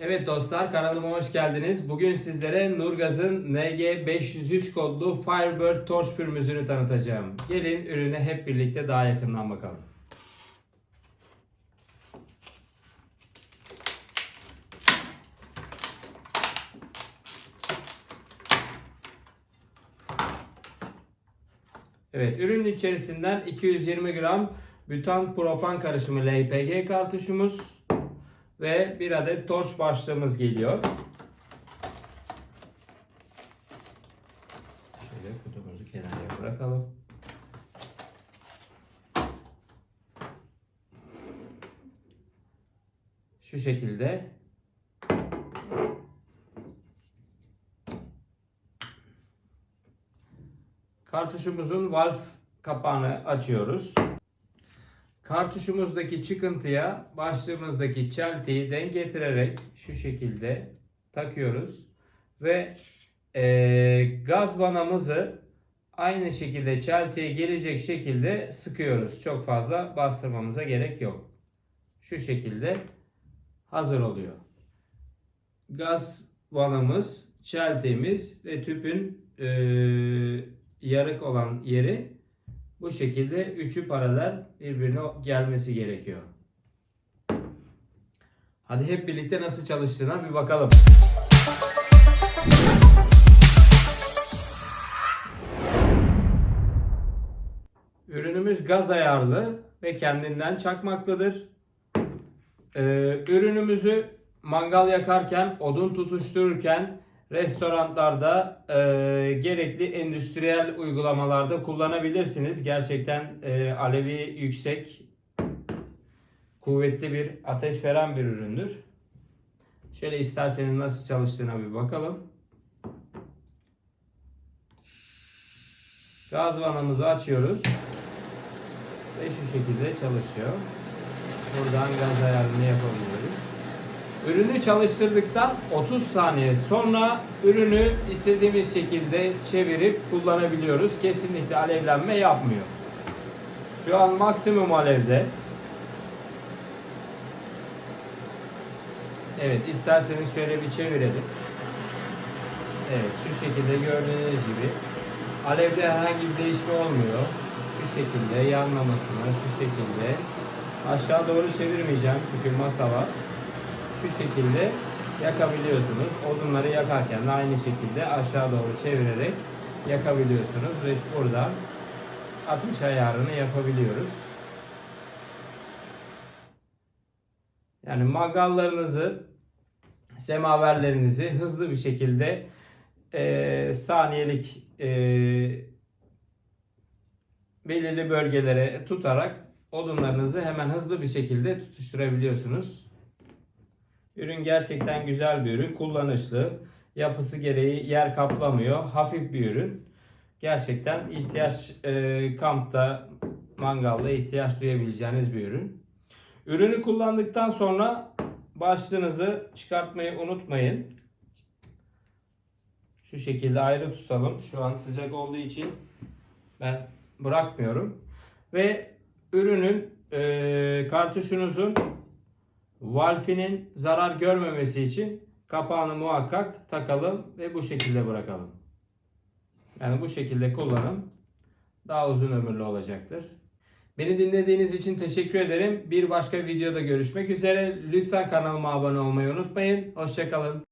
Evet dostlar kanalıma hoş geldiniz. Bugün sizlere Nurgaz'ın NG503 kodlu Firebird torch pürmüzünü tanıtacağım. Gelin ürüne hep birlikte daha yakından bakalım. Evet, ürünün içerisinden 220 gram butan propan karışımı LPG kartuşumuz ve bir adet torç başlığımız geliyor. Şöyle kutumuzu kenara bırakalım. Şu şekilde Kartuşumuzun valve kapağını açıyoruz. Kartuşumuzdaki çıkıntıya başlığımızdaki çeltiyi denk getirerek şu şekilde takıyoruz. Ve eee, gaz vanamızı aynı şekilde çeltiye gelecek şekilde sıkıyoruz. Çok fazla bastırmamıza gerek yok. Şu şekilde hazır oluyor. Gaz vanamız, çeltiğimiz ve tüpün eee, yarık olan yeri bu şekilde üçü paralel birbirine gelmesi gerekiyor. Hadi hep birlikte nasıl çalıştığına bir bakalım. Ürünümüz gaz ayarlı ve kendinden çakmaklıdır. Ee, ürünümüzü mangal yakarken, odun tutuştururken, restoranlarda e, gerekli endüstriyel uygulamalarda kullanabilirsiniz. Gerçekten e, alevi yüksek, kuvvetli bir ateş veren bir üründür. Şöyle isterseniz nasıl çalıştığına bir bakalım. Gaz vanamızı açıyoruz. Ve şu şekilde çalışıyor. Buradan gaz ayarını yapabiliyoruz. Ürünü çalıştırdıktan 30 saniye sonra ürünü istediğimiz şekilde çevirip kullanabiliyoruz. Kesinlikle alevlenme yapmıyor. Şu an maksimum alevde. Evet isterseniz şöyle bir çevirelim. Evet şu şekilde gördüğünüz gibi alevde herhangi bir değişme olmuyor. Şu şekilde yanmamasına şu şekilde aşağı doğru çevirmeyeceğim çünkü masa var şu şekilde yakabiliyorsunuz. Odunları yakarken de aynı şekilde aşağı doğru çevirerek yakabiliyorsunuz ve buradan ateş ayarını yapabiliyoruz. Yani mangallarınızı, semaverlerinizi hızlı bir şekilde eee, saniyelik eee, belirli bölgelere tutarak odunlarınızı hemen hızlı bir şekilde tutuşturabiliyorsunuz. Ürün gerçekten güzel bir ürün. Kullanışlı. Yapısı gereği yer kaplamıyor. Hafif bir ürün. Gerçekten ihtiyaç e, kampta mangalda ihtiyaç duyabileceğiniz bir ürün. Ürünü kullandıktan sonra başlığınızı çıkartmayı unutmayın. Şu şekilde ayrı tutalım. Şu an sıcak olduğu için ben bırakmıyorum. Ve ürünün e, kartuşunuzun Valfinin zarar görmemesi için kapağını muhakkak takalım ve bu şekilde bırakalım. Yani bu şekilde kullanın. Daha uzun ömürlü olacaktır. Beni dinlediğiniz için teşekkür ederim. Bir başka videoda görüşmek üzere. Lütfen kanalıma abone olmayı unutmayın. Hoşçakalın.